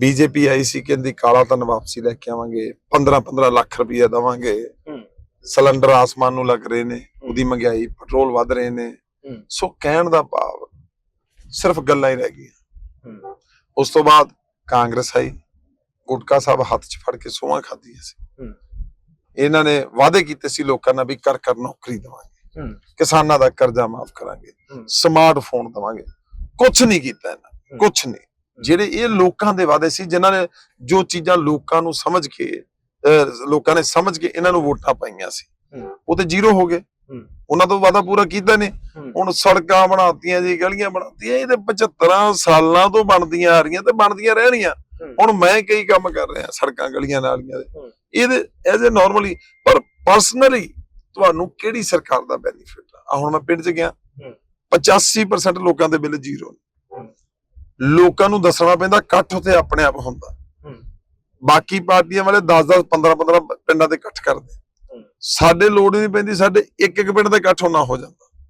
BJP ਆਈ ਸੀ ਕਹਿੰਦੀ ਕਾਲਾ ਧਨ ਵਾਪਸੀ ਲੈ ਕੇ ਆਵਾਂਗੇ 15 15 ਲੱਖ ਰੁਪਏ ਦਵਾਂਗੇ। ਸਿਲੰਡਰ ਆਸਮਾਨ ਨੂੰ ਲੱਗ ਰਹੇ ਨੇ ਉਹਦੀ ਮਹਿੰਗਾਈ ਪੈਟਰੋਲ ਵੱਧ ਰਹੇ ਨੇ। ਸੋ ਕਹਿਣ ਦਾ ਭਾਵ ਸਿਰਫ ਗੱਲਾਂ ਹੀ ਰਹਿ ਗਈਆਂ। ਉਸ ਤੋਂ ਬਾਅਦ ਕਾਂਗਰਸ ਆਈ ਗੁਟਕਾ ਸਾਹਿਬ ਹੱਥ 'ਚ ਫੜ ਕੇ ਸੋਹਾਂ ਖਾਧੀਆਂ ਸੀ। ਇਹਨਾਂ ਨੇ ਵਾਅਦੇ ਕੀਤੇ ਸੀ ਲੋਕਾਂ ਨਾਲ ਵੀ ਕਰ ਕਰ ਨੌਕਰੀ ਦੇਵਾਂਗੇ। ਕਿਸਾਨਾਂ ਦਾ ਕਰਜ਼ਾ ਮਾਫ ਕਰਾਂਗੇ। ਸਮਾਰਟਫੋਨ ਦੇਵਾਂਗੇ ਕੁਝ ਨਹੀਂ ਕੀਤਾ ਇਹਨਾਂ। ਕੁਝ ਨਹੀਂ ਜਿਹੜੇ ਇਹ ਲੋਕਾਂ ਦੇ ਵਾਅਦੇ ਸੀ ਜਿਨ੍ਹਾਂ ਨੇ ਜੋ ਚੀਜ਼ਾਂ ਲੋਕਾਂ ਨੂੰ ਸਮਝ ਕੇ ਲੋਕਾਂ ਨੇ ਸਮਝ ਕੇ ਇਹਨਾਂ ਨੂੰ ਵੋਟਾਂ ਪਾਈਆਂ ਸੀ। ਉਹ ਤੇ ਜ਼ੀਰੋ ਹੋ ਗਏ। ਉਹਨਾਂ ਤੋਂ ਵਾਅਦਾ ਪੂਰਾ ਕੀਤਾ ਨੇ। ਹੁਣ ਸੜਕਾਂ ਬਣਾਤੀਆਂ ਜੀ ਗਲੀਆਂ ਬਣਾਤੀਆਂ ਇਹ ਤੇ 75 ਸਾਲਾਂ ਤੋਂ ਬਣਦੀਆਂ ਆ ਰਹੀਆਂ ਤੇ ਬਣਦੀਆਂ ਰਹਿਣੀਆਂ। ਹੁਣ ਮੈਂ ਕਈ ਕੰਮ ਕਰ ਰਿਹਾ ਸੜਕਾਂ ਗਲੀਆਂ ਨਾਲੀਆਂ ਦੇ। ਇਹਦੇ ਐਜ਼ ਅ ਨਾਰਮਲੀ ਪਰ ਪਰਸਨਲੀ ਤੁਹਾਨੂੰ ਕਿਹੜੀ ਸਰਕਾਰ ਦਾ ਬੈਨੀਫਿਟ ਆ ਹੁਣ ਮੈਂ ਪਿੰਡ 'ਚ ਗਿਆ ਹੂੰ। 85% ਲੋਕਾਂ ਦੇ ਬਿੱਲ ਜ਼ੀਰੋ ਨੇ। ਲੋਕਾਂ ਨੂੰ ਦੱਸਣਾ ਪੈਂਦਾ ਇਕੱਠ ਉਤੇ ਆਪਣੇ ਆਪ ਹੁੰਦਾ। ਬਾਕੀ ਪਾਰਟੀਆਂ ਵਾਲੇ 10-10 15-15 ਪਿੰਡਾਂ ਦੇ ਇਕੱਠ ਕਰਦੇ। ਸਾਡੇ ਲੋੜ ਨਹੀਂ ਪੈਂਦੀ ਸਾਡੇ ਇੱਕ ਇੱਕ ਪਿੰਡ ਦਾ ਇਕੱਠ ਹੋਣਾ ਹੋ ਜਾਂਦਾ